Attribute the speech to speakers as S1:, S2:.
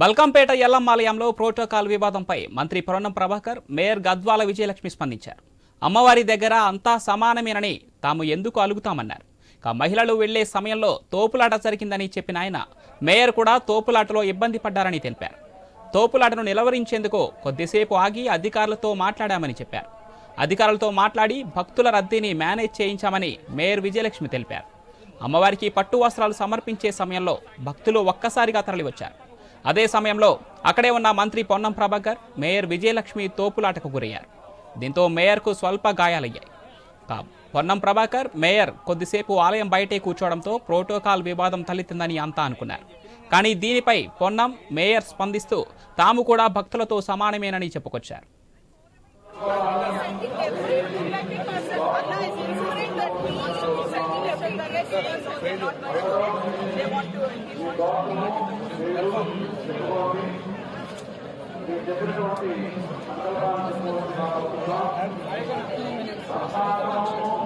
S1: Balkampet ఎల్లమ్మాలయంలో protocol వివాదంపై మంత్రి Ponnam Prabhakar mayor Gadwal Vijayalakshmi స్పందించారు. అమ్మవారి దగ్గర అంతా సమానమేనని తాము ఎందుకు అలుగుతామన్నారు. ఇక మహిళలు వెళ్ళే సమయంలో తోపులాట జరిగిందని చెప్పిన ఆయన మేయర్ కూడా తోపులాటలో ఇబ్బంది పడ్డారని తెలిపారు. తోపులాటను నిలవరించేందుకు కొద్దిసేపు ఆగి అధికారులతో మాట్లాడామని చెప్పారు. అధికారులతో మాట్లాడి భక్తుల రద్దీని మేనేజ్ చేయించామని మేయర్ విజయలక్ష్మి తెలిపారు. అమ్మవారికి పట్టు వస్త్రాలు సమర్పించే సమయంలో భక్తులు ఒక్కసారిగా తరలివచ్చారు. అదే సమయంలో అక్కడే ఉన్న మంత్రి పొన్నం ప్రభాకర్ మేయర్ విజయలక్ష్మి తోపులాటకు గురయ్యారు. దీంతో మేయర్కు స్వల్ప గాయాలయ్యాయి. పొన్నం ప్రభాకర్ మేయర్ కొద్దిసేపు ఆలయం బయటే కూర్చోవడంతో ప్రోటోకాల్ వివాదం తలెత్తిందని అంతా అనుకున్నారు. కానీ దీనిపై పొన్నం మేయర్ స్పందిస్తూ తాము కూడా భక్తులతో సమానమేనని చెప్పుకొచ్చారు.
S2: Jabirjoti, Jabirjoti, Jabirjoti, Jabirjoti, Jabirjoti, Jabirjoti, Jabirjoti, Jabirjoti, Jabirjoti, Jabirjoti,